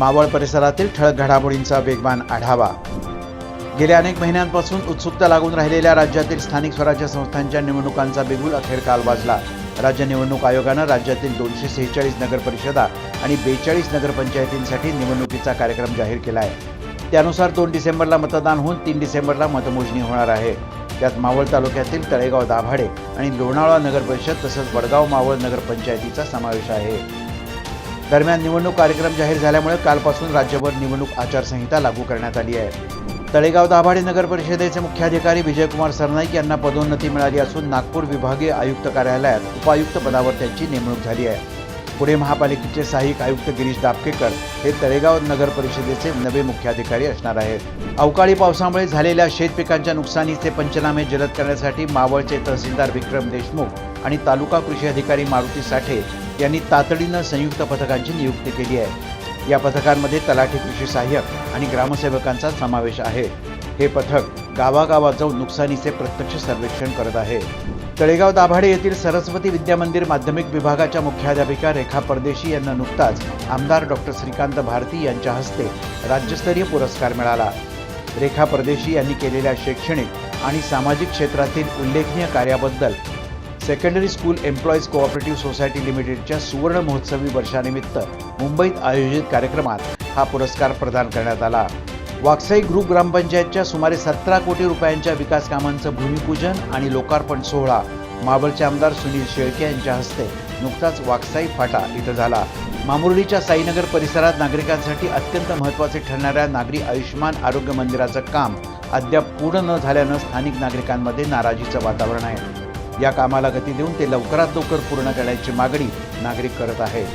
मावळ परिसरातील ठळक घडामोडींचा वेगवान आढावा. गेल्या अनेक महिन्यांपासून उत्सुकता लागून राहिलेल्या राज्यातील स्थानिक स्वराज्य संस्थांच्या निवडणुकांचा बिगुल अखेर काल वाजला. राज्य निवडणूक आयोगानं राज्यातील दोनशे सेहेचाळीस नगरपरिषदा आणि बेचाळीस नगरपंचायतींसाठी निवडणुकीचा कार्यक्रम जाहीर केला आहे त्यानुसार दोन डिसेंबरला मतदान होऊन तीन डिसेंबरला मतमोजणी होणार आहे. त्यात मावळ तालुक्यातील तळेगाव दाभाडे आणि लोणावळा नगरपरिषद तसंच वडगाव मावळ नगरपंचायतीचा समावेश आहे. दरम्यान निवडणूक कार्यक्रम जाहीर झाल्यामुळे कालपासून राज्यभर निवडणूक आचारसंहिता लागू करण्यात आली आहे. तळेगाव दाभाडे नगर परिषदेचे मुख्याधिकारी विजयकुमार सरनाईक यांना पदोन्नती मिळाली असून नागपूर विभागीय आयुक्त कार्यालयात उपायुक्त पदावर त्यांची नेमणूक झाली आहे. पुणे महापालिकेचे सहाय्यक आयुक्त गिरीश दापकेकर हे तळेगाव नगर परिषदेचे नवे मुख्याधिकारी असणार आहेत. अवकाळी पावसामुळे झालेल्या शेत पिकांच्या नुकसानीचे पंचनामे जलद करण्यासाठी मावळचे तहसीलदार विक्रम देशमुख आणि तालुका कृषी अधिकारी मारुती साठे यांनी तातडीनं संयुक्त पथकांची नियुक्ती केली आहे. या पथकांमध्ये तलाठी कृषी सहाय्यक आणि ग्रामसेवकांचा समावेश आहे. हे पथक गावागावात जाऊन नुकसानीचे प्रत्यक्ष सर्वेक्षण करत आहे. तळेगाव दाभाडे येथील सरस्वती विद्या मंदिर माध्यमिक विभागाच्या मुख्याध्यापिका रेखा परदेशी यांना नुकताच आमदार डॉक्टर श्रीकांत भारती यांच्या हस्ते राज्यस्तरीय पुरस्कार मिळाला. रेखा परदेशी यांनी केलेल्या शैक्षणिक आणि सामाजिक क्षेत्रातील उल्लेखनीय कार्याबद्दल secondary school employees cooperative society लिमिटेडच्या सुवर्ण महोत्सवी वर्षानिमित्त मुंबईत आयोजित कार्यक्रमात हा पुरस्कार प्रदान करण्यात आला. वाकसाई ग्रुप ग्रामपंचायतच्या सुमारे सतरा कोटी रुपयांच्या विकास कामांचं भूमिपूजन आणि लोकार्पण सोहळा मावळचे आमदार सुनील शेळके यांच्या हस्ते नुकताच वाकसाई फाटा इथं झाला. मामुर्डीच्या साईनगर परिसरात नागरिकांसाठी अत्यंत महत्त्वाचे ठरणाऱ्या नागरी आयुष्यमान आरोग्य मंदिराचं काम अद्याप पूर्ण न झाल्यानं स्थानिक नागरिकांमध्ये नाराजीचं वातावरण आहे. या कामाला गती देऊन ते लवकरात लवकर पूर्ण करण्याची मागणी नागरिक करत आहेत.